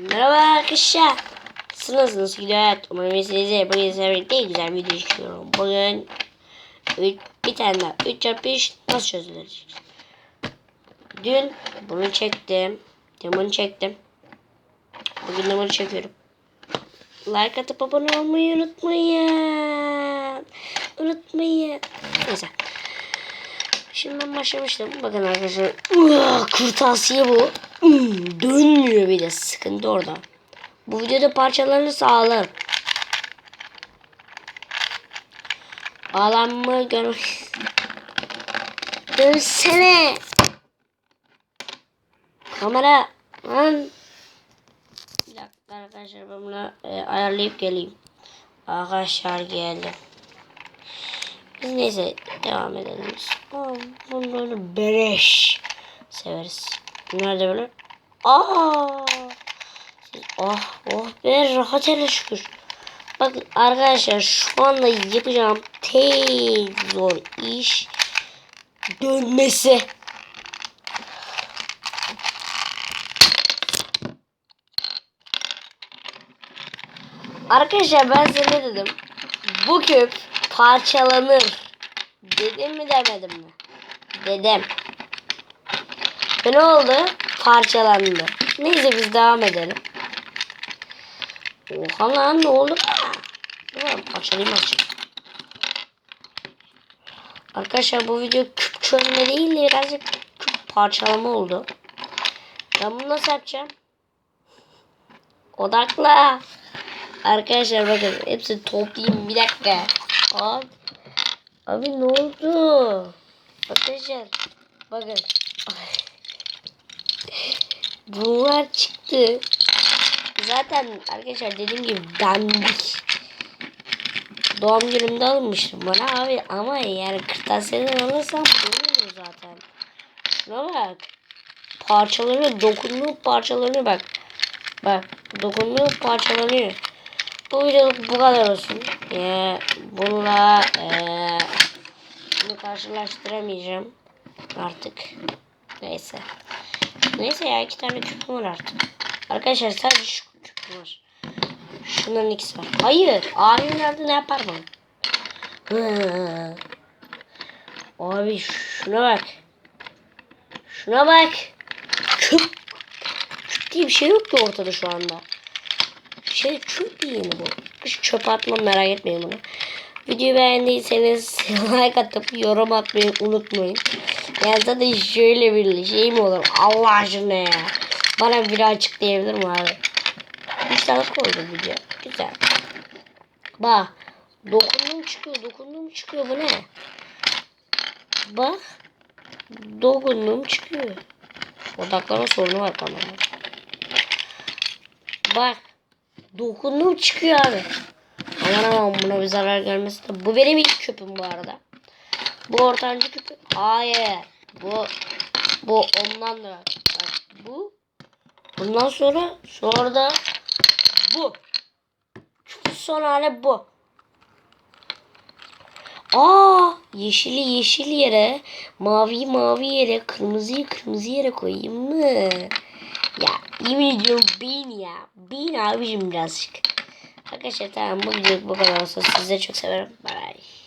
Merhaba arkadaşlar. Siz nasılsınız? Gidiyor. Umarım size bugün sizlerle birlikte güzel video çekiyorum. Bugün üç, bir tane daha 3 çarpı 3 nasıl çözülecek? Dün bunu çektim. Dün bunu çektim. Bugün de bunu çekiyorum. Like atıp abone olmayı unutmayın. Unutmayın. Neyse. Şimdi ben başlamıştım. Bakın arkadaşlar. Uah, kırtasiye bu. Hmm, Dönmüyor bir de. Sıkıntı orada. Bu videoda parçalarını sağlar. Ağlanma gör. Dönsene. Kamera. Lan. Bir dakika arkadaşlar ben bunu e, ayarlayıp geleyim. Arkadaşlar geldim. Neyse devam edelim. Aa, bunları beleş severiz. Nerede böyle? Aa! Oh oh be rahat hele şükür. Bakın arkadaşlar şu anda yapacağım tek zor iş dönmesi. Arkadaşlar ben size ne dedim? Bu küp parçalanır. Dedim mi demedim mi? Dedim. Ve ne oldu? Parçalandı. Neyse biz devam edelim. Oha lan ne oldu? Dur parçalayayım. Arkadaşlar bu video küp çözme değil de birazcık küp parçalama oldu. Ben bunu nasıl yapacağım? Odakla. Arkadaşlar bakın hepsini toplayayım bir dakika. Abi, abi ne oldu? Arkadaşlar bakın. Bunlar çıktı. Zaten arkadaşlar dediğim gibi dandik. Doğum günümde almıştım bana abi ama yani kırtasiyeden alırsam bunu olur zaten. Şuna bak. Parçaları dokunduğu parçalarına bak. Bak dokunduğu parçalanıyor. Bu videoluk bu kadar olsun. Ee, bununla ee, bunu karşılaştıramayacağım artık. Neyse. Neyse ya iki tane küpüm var artık. Arkadaşlar sadece şu küpüm var. Şunların ikisi var. Hayır. Abim ne yapar bana? Abi şuna bak. Şuna bak. Küp. Küp diye bir şey yok ki ortada şu anda. Şey çok iyi bu. Hiç çöpe atmam merak etmeyin bunu. Videoyu beğendiyseniz like atıp yorum atmayı unutmayın. Ya zaten şöyle bir şey mi olur Allah aşkına ya. Bana biri açıklayabilir mi abi? 3 tane koydum video. Güzel. Bak. Dokundum çıkıyor. Dokundum çıkıyor. Bu ne? Bak. Dokundum çıkıyor. Odaklama sorunu var kamerada. Bak. Dokundum çıkıyor abi. Aman aman buna bir zarar gelmesin. de- Bu benim ilk küpüm bu arada. Bu ortancı küpü. Hayır. Bu bu ondan da. Bak, bu. Bundan sonra sonra da bu. Son hali bu. Aa, yeşili yeşil yere, mavi mavi yere, kırmızıyı kırmızı yere koyayım mı? Ya yemin ediyorum bin ya. Bin abicim birazcık. Arkadaşlar tamam bu video bu kadar olsun. Sizleri çok severim. Bye.